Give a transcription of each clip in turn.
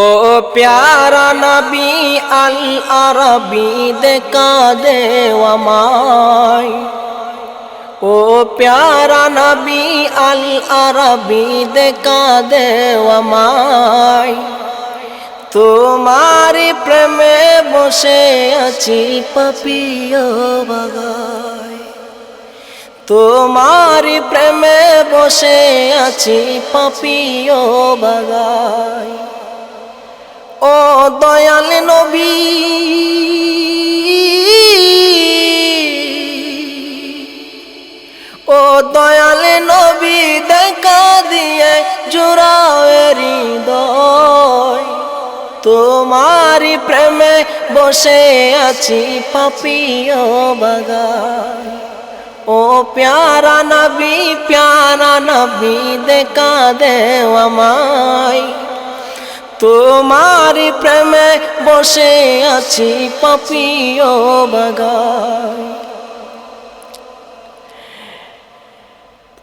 ও প্যারা নবী আল আরবি দেখা দেওয়ামায় ও প্যারা নবী আল আরবি দেখা দেওয়ামায় তোমার প্রেমে বসে আছি পাপিয় বাগায়। তোমার প্রেমে বসে আছি পাপিয় বাগায়। ও দয়াল নবী। ও দয়াল নবী, দেখা দিয়ে জোড়ায় হৃদয়। তোমারি প্রেমে বসে আছি পাপিয় বাগান ও প্যারা নবী প্যারা নবী, দেখা দেও আমায়। তোমার প্রেমে বসে আছি পাপিও বাগায়।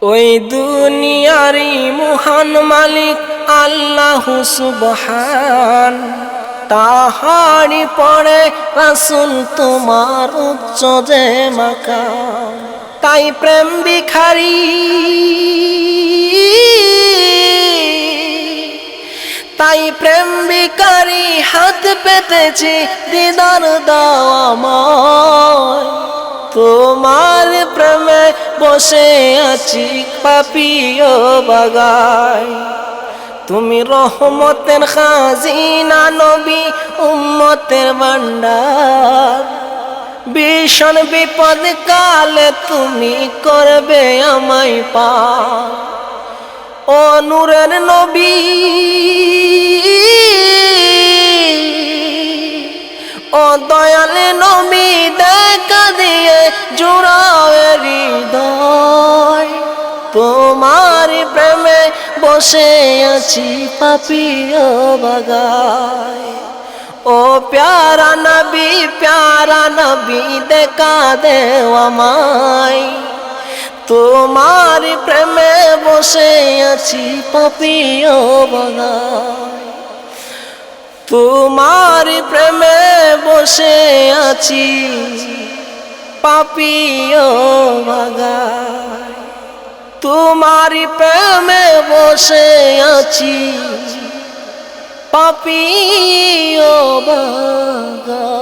ওই দুনিয়ারি মহান মালিক আল্লাহ সুবহান। তাহারি পড়ে রাসুল তোমার উচ্চ যে মাকাম। তাই প্রেম বিখারি তাই প্রেম বিকারি হাত পেতেছি দিদার দাওয়াময় তোমার প্রেমে বসে আছি পাপিও বাগায়। তুমি রহমতের খাজিনা নবী, উম্মতের ভান্ডার ভীষণ বিপদ কালে তুমি করবে আমায় পা ও নূরের নবী জোড়ায় হৃদয়, তোমার প্রেমে বসে আছি পাপিও বাগায়। ও প্যারা নবী প্যারা নবী, দেখা দেওয়া মাই তোমার প্রেমে বসে আছি পাপিও বাগায়। তোমার প্রেমে বসে আছি পাপিও বাগায়। তোমার প্রেমে বসে আছি পাপিও বাগায়।